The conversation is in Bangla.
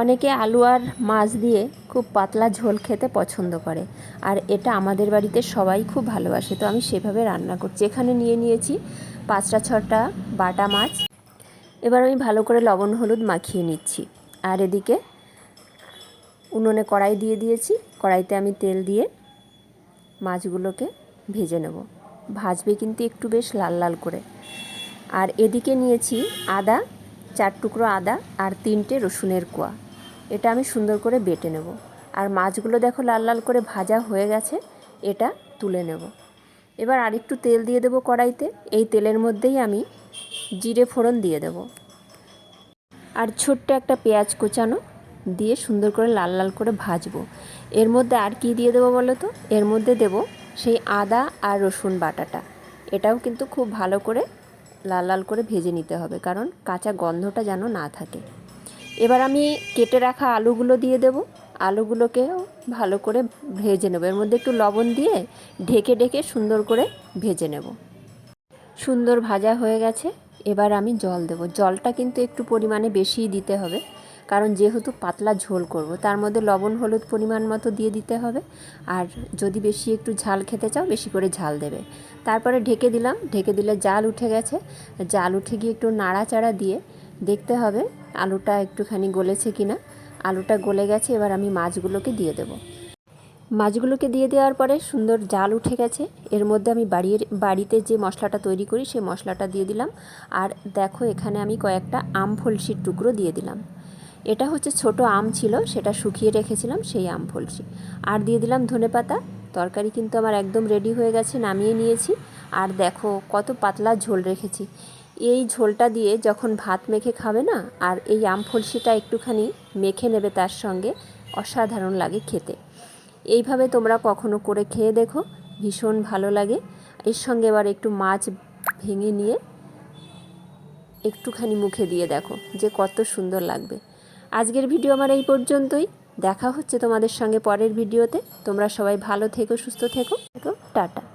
অনেকে আলু আর মাছ দিয়ে খুব পাতলা ঝোল খেতে পছন্দ করে। আর এটা আমাদের বাড়িতে সবাই খুব ভালোবাসে, তো আমি সেভাবে রান্না করছি। এখানে নিয়ে নিয়েছি পাঁচটা ছটা বাটা মাছ। এবার আমি ভালো করে লবণ হলুদ মাখিয়ে নিচ্ছি। আর এদিকে উনুনে কড়াই দিয়ে দিয়েছি। কড়াইতে আমি তেল দিয়ে মাছগুলোকে ভেজে নেব। ভাজবে কিন্তু একটু বেশ লাল লাল করে। আর এদিকে নিয়েছি আদা চার টুকরো আদা আর তিনটে রসুনের কোয়া। এটা আমি সুন্দর করে বেটে নেব। আর মাছগুলো দেখো লাল লাল করে ভাজা হয়ে গেছে, এটা তুলে নেব। এবার আরেকটু তেল দিয়ে দেবো কড়াইতে। এই তেলের মধ্যেই আমি জিরে ফোড়ন দিয়ে দেব। আর ছোট্ট একটা পেঁয়াজ কোচানো দিয়ে সুন্দর করে লাল লাল করে ভাজবো। এর মধ্যে আর কি দিয়ে দেবো বলো তো? এর মধ্যে দেব সেই আদা আর রসুন বাটাটা। এটাও কিন্তু খুব ভালো করে লাল লাল করে ভেজে নিতে হবে, কারণ কাঁচা গন্ধটা যেন না থাকে। এবার আমি কেটে রাখা আলুগুলো দিয়ে দেব। আলুগুলোকেও ভালো করে ভেজে নেব। এর মধ্যে একটু লবণ দিয়ে ঢেকে ঢেকে সুন্দর করে ভেজে নেব। সুন্দর ভাজা হয়ে গেছে। এবার আমি জল দেব। জলটা কিন্তু একটু পরিমাণে বেশিই দিতে হবে, কারণ যেহেতু পাতলা ঝোল করব, তার মধ্যে লবণ, হলুদ পরিমাণ মতো দিয়ে দিতে হবে। আর যদি বেশি একটু ঝাল খেতে চাও, বেশি করে ঝাল দেবে। তারপরে ঢেকে দিলাম, ঢেকে দিলে জাল উঠে গেছে। জাল উঠে গিয়ে একটু নাড়াচাড়া দিয়ে দেখতে হবে আলুটা একটুখানি গলেছে কিনা। আলুটা গলে গেছে, এবার আমি মাছগুলোকে দিয়ে দেবো। মাছগুলোকে দিয়ে দেওয়ার পরে সুন্দর জাল উঠে গেছে। এর মধ্যে আমি বাড়ির, বাড়িতে যে মশলাটা তৈরি করি, সেই মশলাটা দিয়ে দিলাম। আর দেখো, এখানে আমি কয়েকটা আম ফলসির টুকরো দিয়ে দিলাম। এটা হচ্ছে ছোট আম ছিল, সেটা শুকিয়ে রেখেছিলাম, সেই আম ফলসি আর দিয়ে দিলাম ধনে পাতা। তরকারি কিন্তু আমার একদম রেডি হয়ে গেছে, নামিয়ে নিয়েছি। আর দেখো, কত পাতলা ঝোল রেখেছি। এই ঝোলটা দিয়ে যখন ভাত মেখে খাবে না, আর এই আম ফলসিটা একটুখানি মেখে নেবে তার সঙ্গে, অসাধারণ লাগে খেতে। এইভাবে তোমরা কখনো করে খেয়ে দেখো, ভীষণ ভালো লাগে। এর সঙ্গে এবার একটু মাছ ভেঙে নিয়ে একটুখানি মুখে দিয়ে দেখো যে কত সুন্দর লাগবে। আজকের ভিডিও আমার এই পর্যন্তই। দেখা হচ্ছে তোমাদের সঙ্গে পরের ভিডিওতে। তোমরা সবাই ভালো থেকো, সুস্থ থেকো। টাটা।